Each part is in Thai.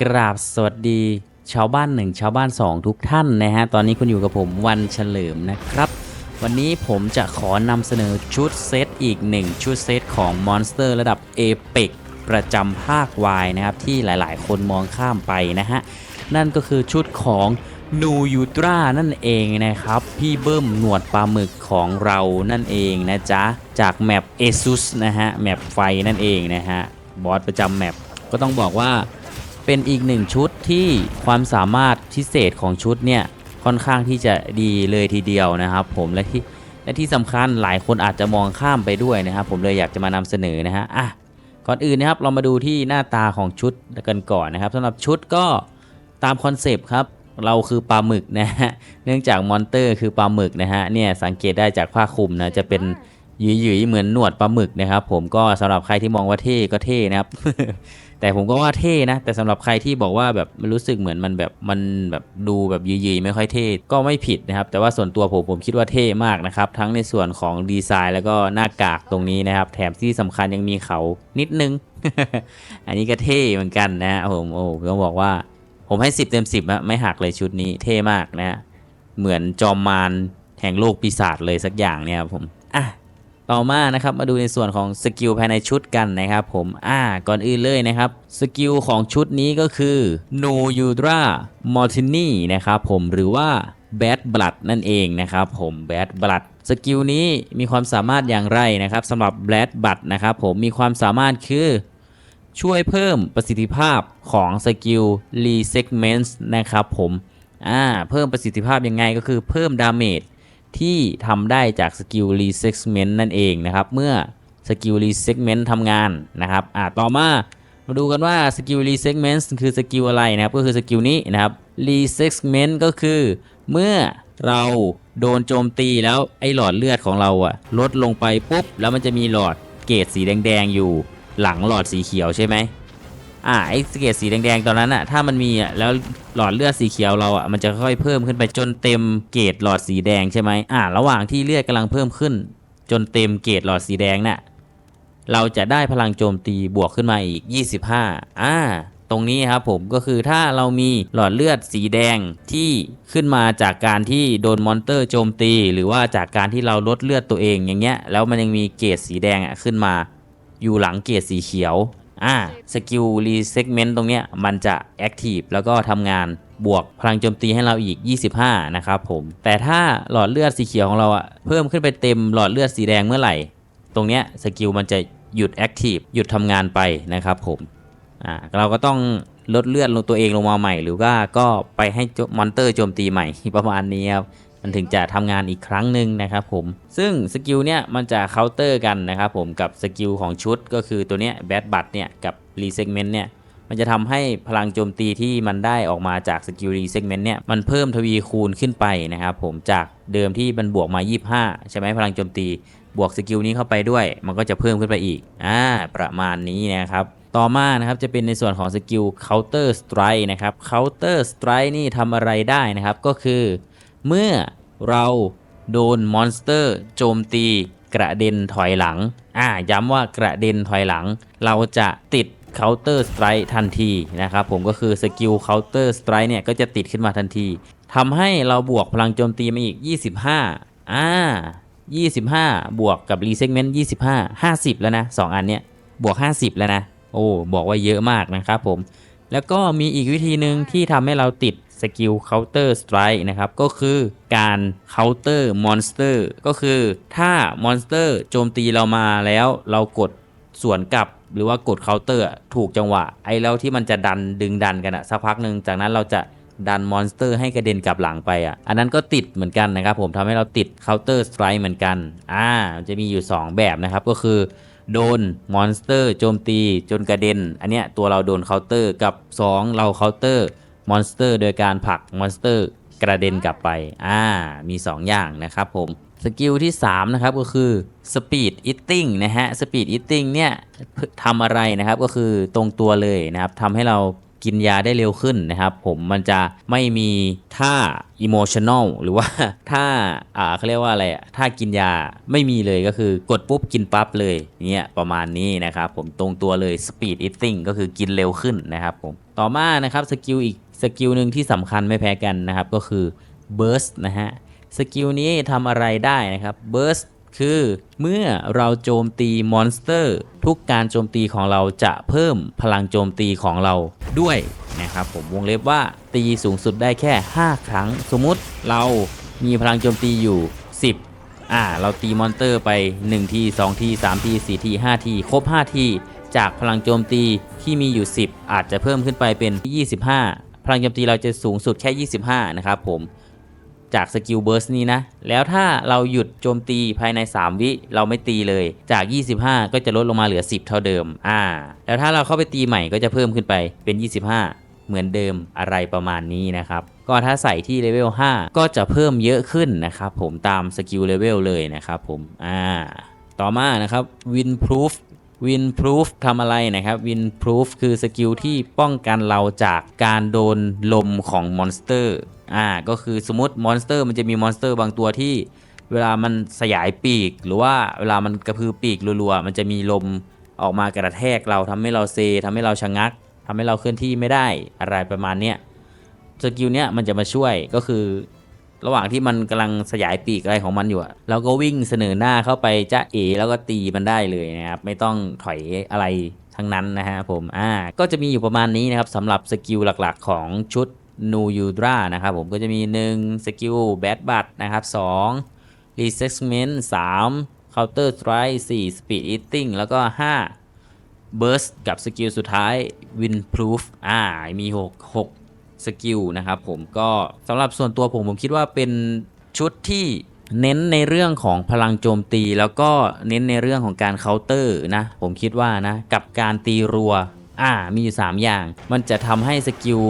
กราบสวัสดี ชาวบ้านหนึ่งชาวบ้านสองทุกท่านนะฮะ ตอนนี้คุณอยู่กับผมวันเฉลิมนะครับ วันนี้ผมจะขอนำเสนอชุดเซตอีกหนึ่งชุดเซตของมอนสเตอร์ระดับเอเปกประจำภาควายนะครับ ที่หลายๆ คนมองข้ามไปนะฮะ นั่นก็คือชุดของนูยูตรานั่นเองนะครับ พี่เบิ้มหนวดปลาหมึกของเรานั่นเองนะจ๊ะ จากแมปเอซุสนะฮะ แมปไฟนั่นเองนะฮะ บอสประจำแมปก็ต้องบอกว่า เป็นอีกหนึ่งชุดที่ความสามารถพิเศษของชุดเนี่ยค่อนข้างที่จะดีเลยทีเดียวนะครับ ผมและที่และที่สำคัญหลายคนอาจจะมองข้ามไปด้วยนะครับ ผมเลยอยากจะมานำเสนอนะฮะอะก่อนอื่นนะครับเรามาดูที่หน้าตาของชุดกันก่อนนะครับสำหรับชุดก็ตามคอนเซปต์ครับเราคือปลาหมึกนะฮะเนื่องจากมอนเตอร์คือปลาหมึกนะฮะเนี่ยสังเกตได้จากผ้าคลุมนะจะเป็นหยุยๆเหมือนหนวดปลาหมึกนะครับ ผมก็สำหรับใครที่มองว่าเท่ก็เท่นะครับ แต่ผมก็ว่าเท่นะ แต่สำหรับใครที่บอกว่าแบบมันรู้สึกเหมือนมันแบบมันแบบดูแบบยีๆไม่ค่อยเท่ก็ไม่ผิดนะครับ แต่ว่าส่วนตัวผมผมคิดว่าเท่มากนะครับ ทั้งในส่วนของดีไซน์แล้วก็หน้ากากตรงนี้นะครับ แถมที่สำคัญยังมีเขานิดนึง อันนี้ก็เท่เหมือนกันนะผมโอ้ผมต้องบอกว่า ผมให้ 10 เต็ม 10อะไม่หักเลยชุดนี้เท่มากนะฮะเหมือนจอมมารแห่งโลกปีศาจเลยสักอย่างเนี่ยครับผมอะ ต่อมานะครับมาดูในส่วนของสกิลภายในชุดกันนะครับผมอ่าก่อนอื่นเลยนะครับสกิลของชุดนี้ก็คือ No Udra m o r t i n i นะครับผมหรือว่า Bad Blood นั่นเองนะครับผม Bad Blood สกิลนี้มีความสามารถอย่างไรนะครับสำหรับ Bad Blood นะครับผมมีความสามารถคือช่วยเพิ่มประสิทธิภาพของสกิล Resegments นะครับผมอ่าเพิ่มประสิทธิภาพยังไงก็คือเพิ่มดาเมจ ที่ทำได้จากสกิล Resegment นั่นเองนะครับ เมื่อสกิล Resegment ทำงานนะครับอ่าต่อมามาดูกันว่าสกิล Resegment คือสกิลอะไรนะครับ ก็คือสกิลนี้นะครับ Resegment ก็คือเมื่อเราโดนโจมตีแล้วไอ้หลอดเลือดของเราอะลดลงไปปุ๊บแล้วมันจะมีหลอดเกรดสีแดงๆอยู่หลังหลอดสีเขียวใช่ไหม อ่าไอ้เกรดสีแดงๆตอนนั้นอะถ้ามันมีอะแล้วหลอดเลือดสีเขียวเราอะมันจะค่อยเพิ่มขึ้นไปจนเต็มเกรดหลอดสีแดงใช่ไหมอ่า ระหว่างที่เลือดกำลังเพิ่มขึ้น จนเต็มเกรดหลอดสีแดงน่ะเราจะได้พลังโจมตีบวกขึ้นมาอีก 25 อ่า ตรงนี้ครับผมก็คือถ้าเรามีหลอดเลือดสีแดงที่ขึ้นมาจากการที่โดนมอนเตอร์โจมตี หรือว่าจากการที่เราลดเลือดตัวเองอย่างเงี้ยแล้วมันยังมีเกรดสีแดงอะขึ้นมา อยู่หลังเกรดสีเขียว อ่าสกิลรีเซกเมนต์ตรงเนี้ยมันจะแอคทีฟแล้วก็ทำงานบวกพลังโจมตีให้เราอีก 25 นะครับผม แต่ถ้าหลอดเลือดสีเขียวของเราอะเพิ่มขึ้นไปเต็มหลอดเลือดสีแดงเมื่อไหร่ ตรงเนี้ยสกิลมันจะหยุดแอคทีฟหยุดทำงานไปนะครับผมอ่าเราก็ต้องลดเลือดลงตัวเองลงมาใหม่ หรือว่าก็ไปให้มอนเตอร์โจมตีใหม่ประมาณนี้ครับ มันถึงจะทำงานอีกครั้งหนึ่งนะครับผม ซึ่งสกิลเนี่ยมันจะเคาน์เตอร์กันนะครับผมกับสกิลของชุดก็คือตัวเนี้ยแบดบัตเนี่ยกับรีเซกเมนต์เนี่ยมันจะทำให้พลังโจมตีที่มันได้ออกมาจากสกิลรีเซกเมนต์เนี่ยมันเพิ่มทวีคูณขึ้นไปนะครับผมจากเดิมที่มันบวกมา 25 ใช่ไหมพลังโจมตี บวกสกิลนี้เข้าไปด้วย มันก็จะเพิ่มขึ้นไปอีกอ่าประมาณนี้นะครับต่อมานะครับจะเป็นในส่วนของสกิล counter strike นะครับ counter strike นี่ทำอะไรได้นะครับ ก็คือ เมื่อเราโดนมอนสเตอร์โจมตีกระเด็นถอยหลัง อ่า ย้ำว่ากระเด็นถอยหลัง เราจะติด Counter Strike ทันทีนะครับผมก็คือสกิล Counter Strike เนี่ยก็จะติดขึ้นมาทันทีทำให้เราบวกพลังโจมตีมาอีก 25 อ่า 25 บวกกับ Resegment 25 50 แล้วนะ 2 อันเนี้ย บวก 50 แล้วนะ โอ้ บอกว่าเยอะมากนะครับผม แล้วก็มีอีกวิธีหนึ่งที่ทำให้เราติด สกิล counter strike นะครับ ก็คือการ counter monster ก็คือถ้าม monster โจมตีเรามาแล้วเรากดสวนกลับหรือว่ากด counter อะถูกจังหวะ ไอ้แล้วที่มันจะดันดึงดันกันอะสักพักหนึ่งจากนั้นเราจะดันมอนสเตอร์ให้กระเด็นกลับหลังไปอะ อันนั้นก็ติดเหมือนกันนะครับผมทำให้เราติด counter strike เหมือนกัน อ่า จะมีอยู่ 2 แบบนะครับ ก็คือ โดนมอนสเตอร์โจมตีจนกระเด็น อันเนี้ยตัวเราโดนเคาน์เตอร์กับ 2 เราเคาน์เตอร์ มอนสเตอร์ โดยการผลักมอนสเตอร์กระเด็นกลับไป อ่า มี 2 อย่างนะครับผม สกิลที่ 3 นะครับ ก็คือ Speed Eating นะฮะ Speed Eating เนี่ยทำอะไรนะครับ ก็คือตรงตัวเลยนะครับทำให้เรากินยาได้เร็วขึ้นนะครับ ผมมันจะไม่มีท่า emotional หรือว่าท่าอ่าเขาเรียกว่าอะไรอะท่ากินยาไม่มีเลยก็คือกดปุ๊บกินปั๊บเลยเนี่ยประมาณนี้นะครับ ผมตรงตัวเลย speed eating ก็คือกินเร็วขึ้นนะครับผมต่อมานะครับสกิลอีก สกิลหนึ่งที่สำคัญไม่แพ้กันนะครับ ก็คือ burst นะฮะ สกิลนี้ทำอะไรได้นะครับ burst คือเมื่อเราโจมตีมอนสเตอร์ ทุกการโจมตีของเราจะเพิ่มพลังโจมตีของเราด้วยนะครับผมวงเล็บว่าตีสูงสุดได้แค่ 5 ครั้ง สมมุติเรามีพลังโจมตีอยู่ 10อ่าเราตีมอนสเตอร์ไป 1 ที 2 ที 3 ที 4 ที 5 ที ครบ 5 ที จากพลังโจมตีที่มีอยู่ 10 อาจจะเพิ่มขึ้นไปเป็น 25 พลังโจมตีเราจะสูงสุดแค่ 25 นะครับผมจากสกิลเบิร์สนี้นะ แล้วถ้าเราหยุดโจมตีภายใน 3 วิเราไม่ตีเลย จาก 25 ก็จะลดลงมาเหลือ 10 เท่าเดิม อ่า แล้วถ้าเราเข้าไปตีใหม่ก็จะเพิ่มขึ้นไปเป็น 25 เหมือนเดิมอะไรประมาณนี้นะครับ ก็ถ้าใส่ที่เลเวล 5 ก็จะเพิ่มเยอะขึ้นนะครับผมตามสกิลเลเวลเลยนะครับผม อ่า ต่อมานะครับ Win Proof Win Proof ทำอะไรนะครับ Win Proof คือสกิลที่ป้องกันเราจากการโดนลมของมอนสเตอร์อ่าก็คือสมมติมอนสเตอร์มันจะมีมอนสเตอร์บางตัวที่ เวลามันสยายปีก หรือว่าเวลามันกระพือปีกรัวๆ มันจะมีลมออกมากระแทกเราทำให้เราเซทำให้เราชะงักทำให้เราเคลื่อนที่ไม่ได้อะไรประมาณเนี้ยสกิลเนี้ยมันจะมาช่วยก็คือ ระหว่างที่มันกำลังสยายปีกอะไรของมันอยู่อะเราก็วิ่งเสนอหน้าเข้าไปจ้าเอแล้วก็ตีมันได้เลยนะครับไม่ต้องถอยอะไรทั้งนั้นนะฮะผมอ่าก็จะมีอยู่ประมาณนี้นะครับสำหรับสกิลหลักๆ ของชุดนูยูดรานะครับผมก็จะมี 1 สกิลแบดบัตนะครับ 2 Resentment 3 Counter Strike 4 Speed Eating แล้วก็ 5 Burst กับสกิลสุดท้าย Win Proof อ่ามี 6 6 สกิลนะครับผมก็สำหรับส่วนตัวผมผมคิดว่าเป็นชุดที่เน้นในเรื่องของพลังโจมตี แล้วก็เน้นในเรื่องของการเคาน์เตอร์นะผมคิดว่านะกับการตีรัวอ่ามีอยู่ 3 อย่าง มันจะทำให้สกิล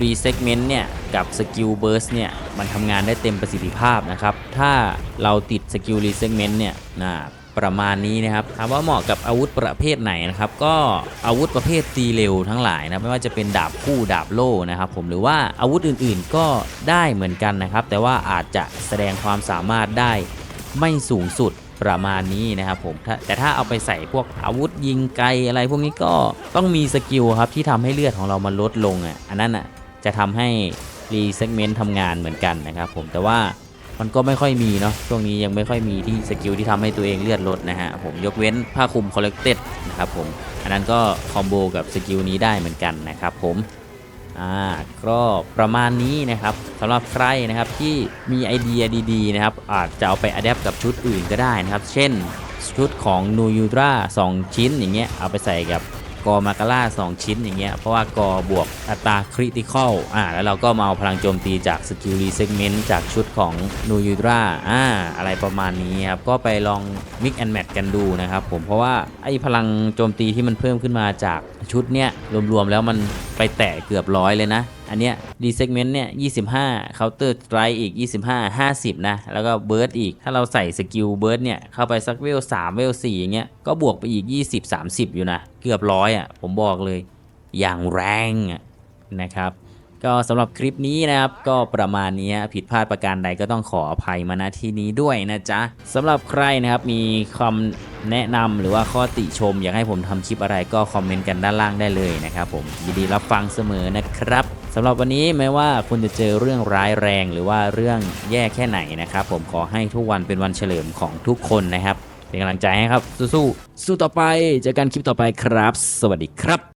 รีเซกเมนต์เนี่ย กับสกิลเบิร์สเนี่ย มันทำงานได้เต็มประสิทธิภาพนะครับ ถ้าเราติดสกิลรีเซกเมนต์เนี่ยนะ ประมาณนี้นะครับถามว่าเหมาะกับอาวุธประเภทไหนนะครับก็อาวุธประเภทตีเร็วทั้งหลายนะไม่ว่าจะเป็นดาบคู่ดาบโล่นะครับผมหรือว่าอาวุธอื่นๆก็ได้เหมือนกันนะครับ แต่ว่าอาจจะแสดงความสามารถได้ไม่สูงสุดประมาณนี้นะครับผมแต่ถ้าเอาไปใส่พวกอาวุธยิงไกลอะไรพวกนี้ก็ต้องมีสกิลครับที่ทำให้เลือดของเรามันลดลงอะอันนั้นอะจะทำให้รีเซกเมนต์ทำงานเหมือนกันนะครับผมแต่ว่า มันก็ไม่ค่อยมีเนาะช่วงนี้ยังไม่ค่อยมีที่สกิลที่ทำให้ตัวเองเลือดลดนะฮะผมยกเว้นผ้าคลุมคอลเลกเต็ดนะครับผมอันนั้นก็คอมโบกับสกิลนี้ได้เหมือนกันนะครับผมอ่าก็ประมาณนี้นะครับสำหรับใครนะครับที่มีไอเดียดีๆนะครับอาจจะเอาไปอัดแอปกับชุดอื่นก็ได้นะครับ เช่นชุดของนูยูตรา2ชิ้นอย่างเงี้ยเอาไปใส่กับ กอมาการ่า2 ชิ้นอย่างเงี้ยเพราะว่ากอบวกอัตราคริติคอลอ่าแล้วเราก็มาเอาพลังโจมตีจากสกิลรีเซกเมนต์จากชุดของนูยูตราอ่าอะไรประมาณนี้ครับก็ไปลองมิกแอนแมทกันดูนะครับผมเพราะว่าไอ้พลังโจมตีที่มันเพิ่มขึ้นมาจากชุดเนี้ยรวมๆแล้วมันไปแตะเกือบร้อยเลยนะ อันเนี้ยรีเซกเมนต์เนี่ย25เคาน์เตอร์ไตรอีก 25 50 นะ แล้วก็เบิร์ดอีก ถ้าเราใส่สกิลเบิร์ดเนี่ย เข้าไปสักเวล3เวล4อย่างเงี้ย ก็บวกไปอีก 20 30 อยู่นะ เกือบร้อยอะ ผมบอกเลย อย่างแรงนะครับ ก็สำหรับคลิปนี้นะครับ ก็ประมาณนี้ผิดพลาดประการใดก็ต้องขออภัยมาณที่นี้ด้วยนะจ๊ะสำหรับใครนะครับมีคำแนะนำหรือว่าข้อติชม อยากให้ผมทำคลิปอะไรก็คอมเมนต์กันด้านล่างได้เลยนะครับผมยินดีรับฟังเสมอนะครับำหรับวันนี้แม้ว่าคุณจะเจอเรื่องร้ายแรงหรือว่าเรื่องแย่แค่ไหนนะครับ ผมขอให้ทุกวันเป็นวันเฉลิมของทุกคนนะครับ เป็นกำลังใจให้ครับ สู้ๆสู้ต่อไปเจอกันคลิปต่อไปครับ สวัสดีครับ